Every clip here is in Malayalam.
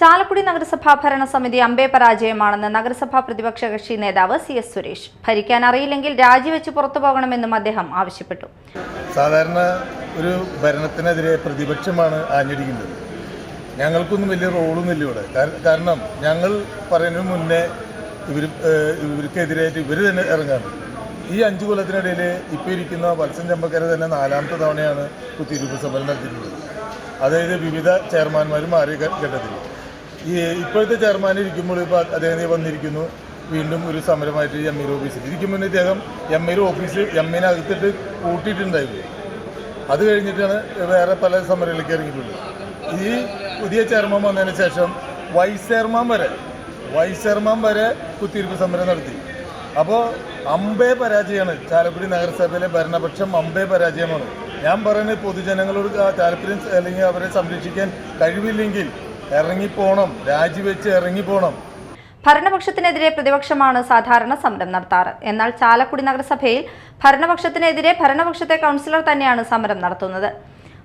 ചാലക്കുടി നഗരസഭാ ഭരണസമിതി അമ്പേ പരാജയമാണെന്ന് നഗരസഭാ പ്രതിപക്ഷ കക്ഷി നേതാവ് സി എസ് സുരേഷ്. ഭരിക്കാൻ അറിയില്ലെങ്കിൽ രാജിവെച്ച് പുറത്തു പോകണമെന്നും അദ്ദേഹം ആവശ്യപ്പെട്ടു. സാധാരണ ഒരു ഭരണത്തിനെതിരെ പ്രതിപക്ഷമാണ് ആഞ്ഞടിക്കുന്നത്. ഞങ്ങൾക്കൊന്നും വലിയ റോളൊന്നുമില്ല ഇവിടെ. കാരണം ഞങ്ങൾ പറയുന്നതിന് മുന്നേ ഇവർ ഇവർക്കെതിരായിട്ട് ഇവർ തന്നെ ഇറങ്ങാണ്. ഈ അഞ്ച് കൊല്ലത്തിനിടയിൽ ഇപ്പോൾ ഇരിക്കുന്ന വത്സൻ ചമ്പക്കര തന്നെ നാലാമത്തെ തവണയാണ് കുത്തിയിരുപ്പ് സഭ നടത്തിയിട്ടുള്ളത്. അതായത് വിവിധ ചെയർമാന്മാരും മാറിയ ഘട്ടത്തിൽ ഈ ഇപ്പോഴത്തെ ചെയർമാൻ ഇരിക്കുമ്പോൾ ഇപ്പോൾ അദ്ദേഹം വന്നിരിക്കുന്നു. വീണ്ടും ഒരു സമരമായിട്ട് എം ഇ ഓഫീസിൽ ഇരിക്കും മുന്നേ ഇദ്ദേഹം എം ഇ ഓഫീസ് എം ഇനകത്തിട്ട് കൂട്ടിയിട്ടുണ്ടായിരുന്നു. അത് കഴിഞ്ഞിട്ടാണ് വേറെ പല സമരങ്ങളിലേക്ക് ഇറങ്ങിയിട്ടുള്ളത്. ഈ പുതിയ ചെയർമാൻ വന്നതിന് ശേഷം വൈസ് ചെയർമാൻ വരെ വൈസ് ചെയർമാൻ വരെ കുത്തിയിരിപ്പ് സമരം നടത്തി. അപ്പോൾ അമ്പേ പരാജയമാണ്. ചാലക്കുടി നഗരസഭയിലെ ഭരണപക്ഷം അമ്പേ പരാജയമാണ്. ഞാൻ പറയുന്നത് പൊതുജനങ്ങളോട് താല്പര്യം അല്ലെങ്കിൽ അവരെ സംരക്ഷിക്കാൻ കഴിവില്ലെങ്കിൽ ഇറങ്ങിപ്പോണം രാജിവെച്ച് ഇറങ്ങിപ്പോണം. ഭരണപക്ഷത്തിനെതിരെ പ്രതിപക്ഷമാണ് സാധാരണ സമരം നടത്താറ്. എന്നാൽ ചാലക്കുടി നഗരസഭയിൽ ഭരണപക്ഷത്തിനെതിരെ ഭരണപക്ഷത്തെ കൗൺസിലർ തന്നെയാണ് സമരം നടത്തുന്നത്.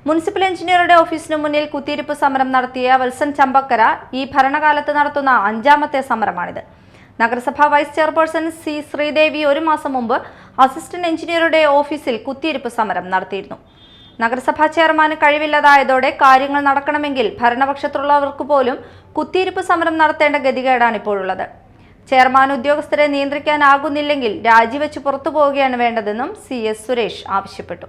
മുനിസിപ്പൽ എഞ്ചിനീയറുടെ ഓഫീസിനു മുന്നിൽ കുത്തിയിരിപ്പ് സമരം നടത്തിയ വത്സൻ ചമ്പക്കര ഈ ഭരണകാലത്ത് നടത്തുന്ന അഞ്ചാമത്തെ സമരമാണിത്. നഗരസഭാ വൈസ് ചെയർപേഴ്സൺ സി ശ്രീദേവി ഒരു മാസം മുമ്പ് അസിസ്റ്റന്റ് എഞ്ചിനീയറുടെ ഓഫീസിൽ കുത്തിയിരിപ്പ് സമരം നടത്തിയിരുന്നു. നഗരസഭാ ചെയർമാന് കഴിവില്ലാതായതോടെ കാര്യങ്ങൾ നടക്കണമെങ്കിൽ ഭരണപക്ഷത്തുള്ളവർക്ക് പോലും കുത്തിയിരിപ്പ് സമരം നടത്തേണ്ട ഗതികേടാണ് ഇപ്പോഴുള്ളത്. ചെയർമാൻ ഉദ്യോഗസ്ഥരെ നിയന്ത്രിക്കാനാകുന്നില്ലെങ്കിൽ രാജിവെച്ച് പുറത്തു പോവുകയാണ് വേണ്ടതെന്നും സി എസ് സുരേഷ് ആവശ്യപ്പെട്ടു.